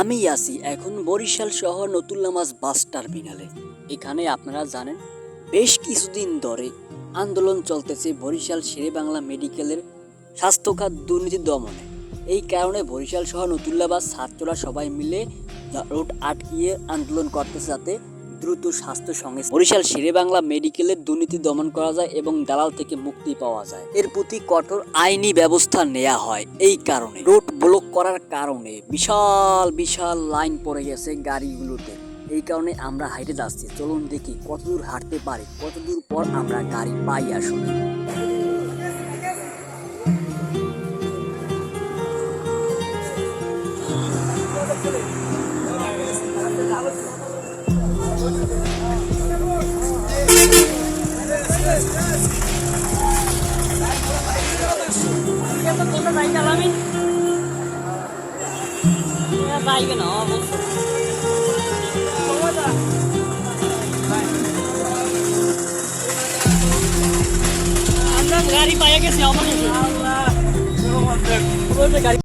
আমি আছি এখন বরিশাল শহর নতুল্লামাজ বাস টার্মিনালে। এখানে আপনারা জানেন, বেশ কিছুদিন ধরে আন্দোলন চলতেছে বরিশাল শেরে বাংলা মেডিকেলের স্বাস্থ্যখাত দুর্নীতি দমনে। এই কারণে বরিশাল শহর নতুল্লাবাস ছাত্ররা সবাই মিলে রোড আটকিয়ে আন্দোলন করতেছে যাতে দ্রুত স্বাস্থ্য সংস্থা বরিশাল শেরে বাংলা মেডিকেলের দুর্নীতি দমন করা যায় এবং দালাল থেকে মুক্তি পাওয়া যায়। এর প্রতি কঠোর আইনি ব্যবস্থা নেওয়া হয় এই কারণে। রোড ব্লক করার কারণে বিশাল বিশাল লাইন পড়ে গেছে গাড়িগুলোতে। এই কারণে আমরা হাইটে যাচ্ছি। চলুন দেখি কতদূর হাঁটতে পারি, কতদূর পর আমরা গাড়ি পাই আসলে। আমরা গাড়ি পাইয়া গেছি আমাদের।